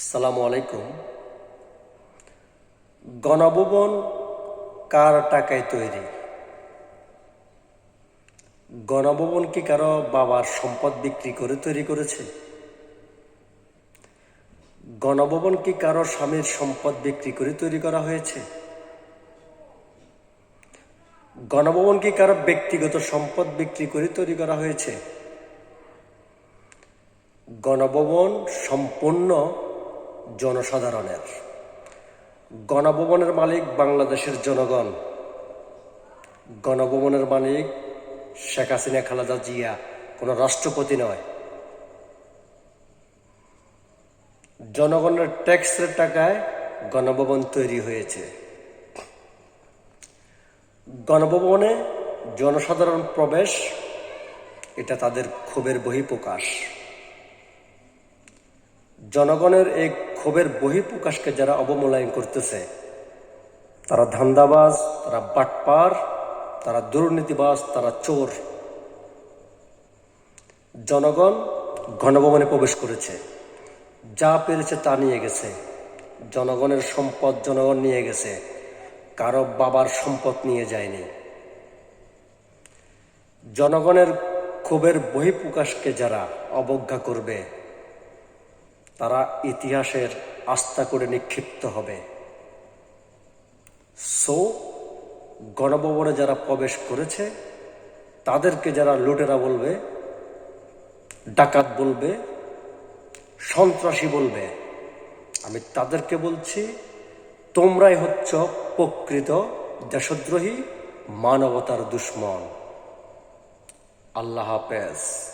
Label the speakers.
Speaker 1: আসসালামু আলাইকুম। গণভবন কার টাকায় তৈরি? গণভবন কি কারও বাবার সম্পদ বিক্রি করে তৈরি করেছে? গণভবন কি কারও স্বামীর সম্পদ বিক্রি করে তৈরি করা হয়েছে? গণভবন কি কারও ব্যক্তিগত সম্পদ বিক্রি করে তৈরি করা হয়েছে? গণভবন সম্পূর্ণ জনসাধারণের। গণভবনের মালিক বাংলাদেশের জনগণ। গণভবনের মালিক শেখ হাসিনা, খালেদা জিয়া কোনো রাষ্ট্রপতি নয়। জনগণের ট্যাক্সের টাকায় গণভবন তৈরি হয়েছে। গণভবনে জনসাধারণ প্রবেশ, এটা তাদের ক্ষোভের বহিঃপ্রকাশ। জনগণের এই ক্ষোভের বহিঃপ্রকাশকে যারা অবমূল্যায়ন করতেছে, তারা ধান্দাবাজ, তারা বাটপার, তারা দুর্নীতিবাজ, তারা চোর। জনগণ গণভবনে প্রবেশ করেছে। যা পেরেছে তা নিয়ে গেছে। জনগণের সম্পদ জনগণ নিয়ে গেছে। কারও বাবার সম্পদ নিয়ে যায়নি। জনগণের ক্ষোভের বহিঃপ্রকাশকে যারা অবজ্ঞা করবে তারা ইতিহাসের আস্থা করে নিক্ষিপ্ত হবে। সো, গণভবনে যারা প্রবেশ করেছে, তাদেরকে যারা লুটেরা বলবে, ডাকাত বলবে, সন্ত্রাসী বলবে, আমি তাদেরকে বলছি, তোমরাই হচ্ছ প্রকৃত দেশদ্রোহী, মানবতার দুশ্মন। আল্লাহ হাফেজ।